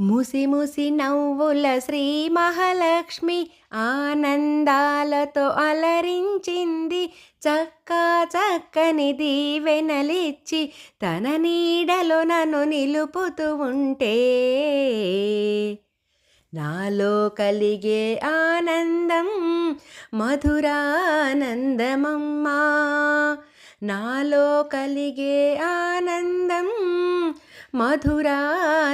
ముసి ముసి నవ్వుల శ్రీ మహాలక్ష్మి ఆనందాలతో అలరించింది. చక్కా చక్కని దీవెనలిచ్చి తన నీడలో నన్ను నిలుపుతూ ఉంటే నాలో కలిగే ఆనందం మధురానందమమ్మా. నాలో కలిగే ఆనందం మధురానందమమ్మా.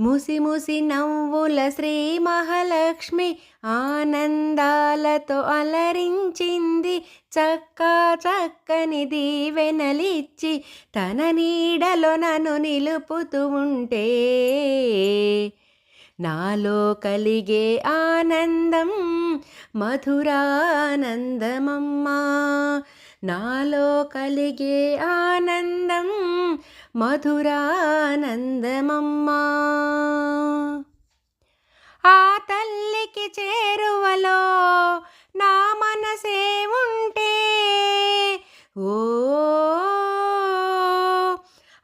ముసి ముసి నవ్వుల శ్రీ మహాలక్ష్మి ఆనందాలతో అలరించింది. చక్కా చక్కని దీవెనలిచ్చి తన నీడలో నన్ను నిలుపుతూ ఉంటే నాలో కలిగే ఆనందం మధురానందమమ్మా. నాలో కలిగే ఆనందం మధురానందమమ్మా. ఆ తల్లికి చేరువలో నా మనసే ఉంటే ఓ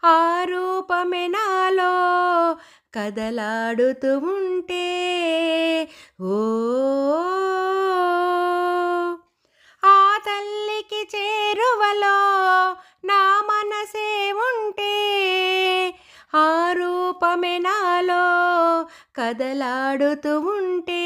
ఆ రూపమే నాలో కదలాడుతూ ఉంటే ఓ ఆ తల్లికి చేరువలో నా మనసే ఉంటే ఆ రూపమే నాలో కదలాడుతూ ఉంటే.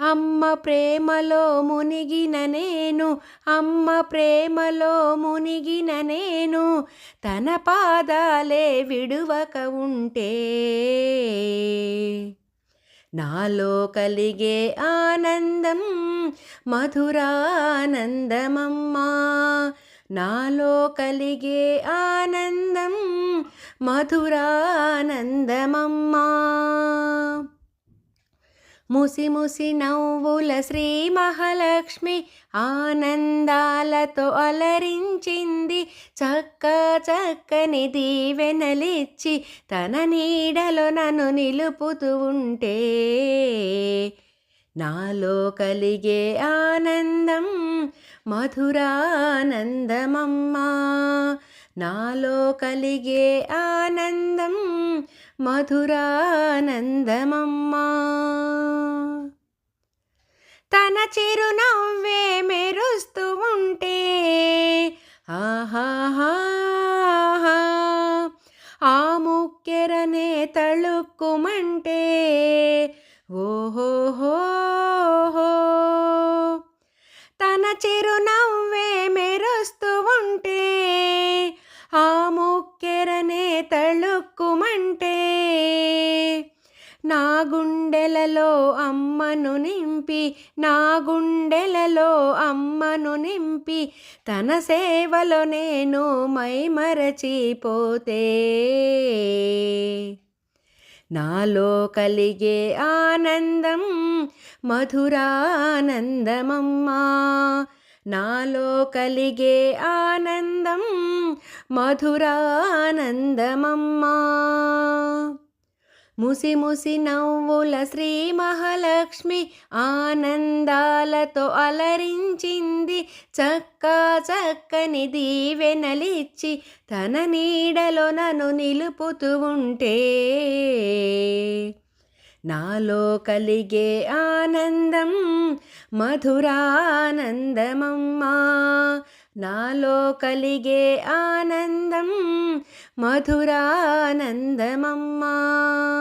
అమ్మ ప్రేమలో మునిగిన నేను అమ్మ ప్రేమలో మునిగిన నేను తన పాదాలే విడువక ఉంటే. నాలో కలిగే ఆనందం మధురానందమమ్మా. నాలో కలిగే ఆనందం మధురానందమమ్మా ముసి ముసి నవ్వుల శ్రీ మహాలక్ష్మి ఆనందాలతో అలరించింది. చక్క చక్కని దీవెనలిచ్చి తన నీడలో నన్ను నిలుపుతూ ఉంటే నాలో కలిగే ఆనందం మధురానందమమ్మా నాలో కలిగే ఆనందం మధురానందమమ్మా. తన చిరునవ్వే మెరుస్తూ ఉంటే ఆహాహా ఆ ముక్కెరనే తళుక్కుమంటే ఓహోహో చిరునవ్వే మెరుస్తూ ఉంటే ఆ ముక్కెరనే తళుక్కుమంటే నా గుండెలలో అమ్మను నింపి నా గుండెలలో అమ్మను నింపి తన సేవలో నేను మైమరచిపోతే. నాలో కలిగే ఆనందం మధురానందమమ్మా. నాలో కలిగే ఆనందం మధురానందమమ్మా. ముసి ముసి నవ్వుల శ్రీ మహాలక్ష్మి ఆనందాలతో అలరించింది. చక్కా చక్కని దీవెనలిచ్చి తన నీడలో నన్ను నిలుపుతూ ఉంటే నాలో కలిగే ఆనందం మధురానందమమ్మా. నాలో కలిగే ఆనందం మధురానందమమ్మా.